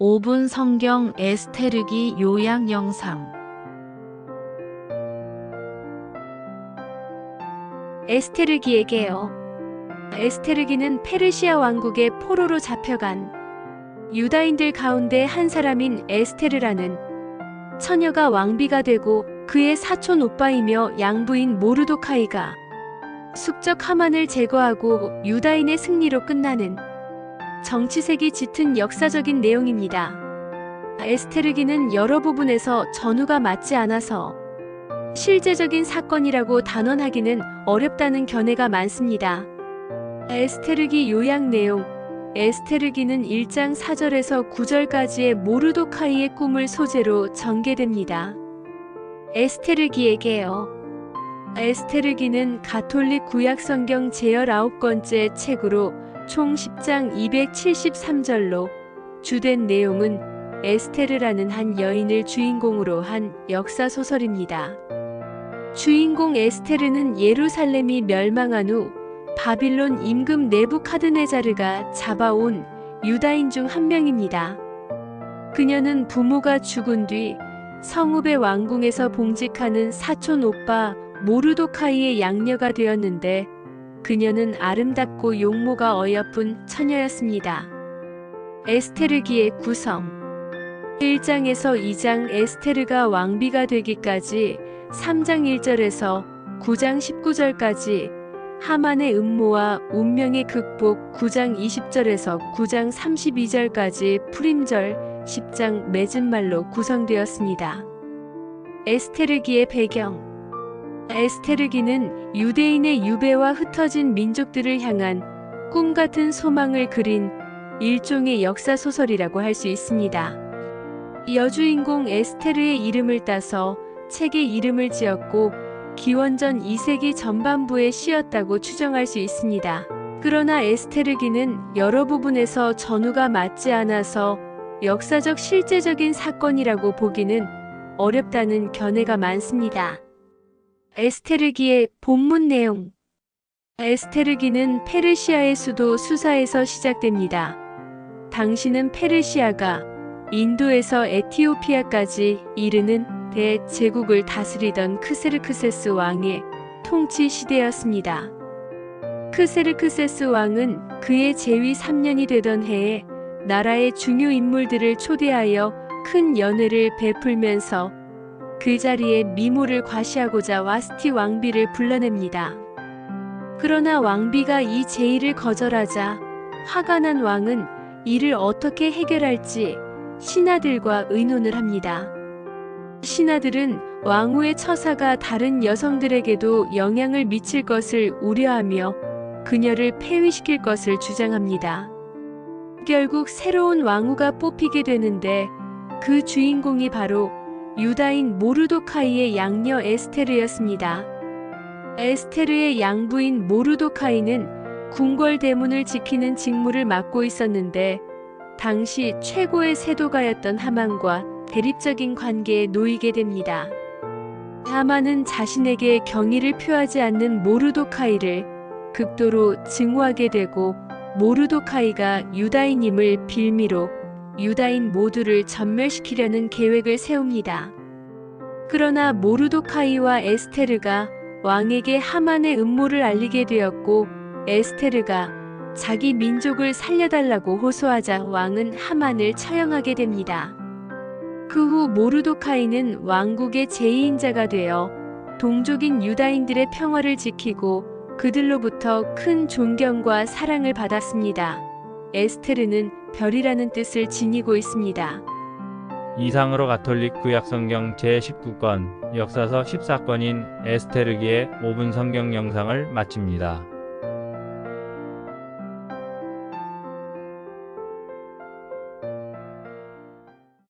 5분 성경 에스테르기 요약 영상 에스테르기에게요. 에스테르기는 페르시아 왕국의 포로로 잡혀간 유다인들 가운데 한 사람인 에스테르라는 처녀가 왕비가 되고 그의 사촌 오빠이며 양부인 모르도카이가 숙적 하만을 제거하고 유다인의 승리로 끝나는 정치색이 짙은 역사적인 내용입니다. 에스테르기는 여러 부분에서 전후가 맞지 않아서 실제적인 사건이라고 단언하기는 어렵다는 견해가 많습니다. 에스테르기 요약 내용 에스테르기는 1장 4절에서 9절까지의 모르도카이의 꿈을 소재로 전개됩니다. 에스테르기에게요. 에스테르기는 가톨릭 구약성경 제19번째 책으로 총 10장 273절로 주된 내용은 에스테르라는 한 여인을 주인공으로 한 역사 소설입니다. 주인공 에스테르는 예루살렘이 멸망한 후 바빌론 임금 네부카드네자르가 잡아온 유다인 중 한 명입니다. 그녀는 부모가 죽은 뒤 성읍의 왕궁에서 봉직하는 사촌 오빠 모르도카이의 양녀가 되었는데 그녀는 아름답고 용모가 어여쁜 처녀였습니다. 에스테르기의 구성 1장에서 2장 에스테르가 왕비가 되기까지 3장 1절에서 9장 19절까지 하만의 음모와 운명의 극복 9장 20절에서 9장 32절까지 프림절 10장 맺은 말로 구성되었습니다. 에스테르기의 배경 에스테르기는 유대인의 유배와 흩어진 민족들을 향한 꿈 같은 소망을 그린 일종의 역사 소설이라고 할 수 있습니다. 여주인공 에스테르의 이름을 따서 책의 이름을 지었고 기원전 2세기 전반부에 쓰였다고 추정할 수 있습니다. 그러나 에스테르기는 여러 부분에서 전후가 맞지 않아서 역사적 실제적인 사건이라고 보기는 어렵다는 견해가 많습니다. 에스테르기의 본문 내용 에스테르기는 페르시아의 수도 수사에서 시작됩니다. 당시는 페르시아가 인도에서 에티오피아까지 이르는 대제국을 다스리던 크세르크세스 왕의 통치 시대였습니다. 크세르크세스 왕은 그의 재위 3년이 되던 해에 나라의 중요 인물들을 초대하여 큰 연회를 베풀면서 그 자리에 미모를 과시하고자 와스티 왕비를 불러냅니다. 그러나 왕비가 이 제의를 거절하자 화가 난 왕은 이를 어떻게 해결할지 신하들과 의논을 합니다. 신하들은 왕후의 처사가 다른 여성들에게도 영향을 미칠 것을 우려하며 그녀를 폐위시킬 것을 주장합니다. 결국 새로운 왕후가 뽑히게 되는데 그 주인공이 바로 유다인 모르도카이의 양녀 에스테르였습니다. 에스테르의 양부인 모르도카이는 궁궐 대문을 지키는 직무를 맡고 있었는데 당시 최고의 세도가였던 하만과 대립적인 관계에 놓이게 됩니다. 하만은 자신에게 경의를 표하지 않는 모르도카이를 극도로 증오하게 되고 모르도카이가 유다인임을 빌미로 유다인 모두를 전멸시키려는 계획을 세웁니다. 그러나 모르도카이와 에스테르가 왕에게 하만의 음모를 알리게 되었고 에스테르가 자기 민족을 살려달라고 호소하자 왕은 하만을 처형하게 됩니다. 그 후 모르도카이는 왕국의 제2인자가 되어 동족인 유다인들의 평화를 지키고 그들로부터 큰 존경과 사랑을 받았습니다. 에스테르는 별이라는 뜻을 지니고 있습니다. 이상으로 가톨릭 구약성경 제19권 역사서 14권인 에스테르기의 5분 성경 영상을 마칩니다.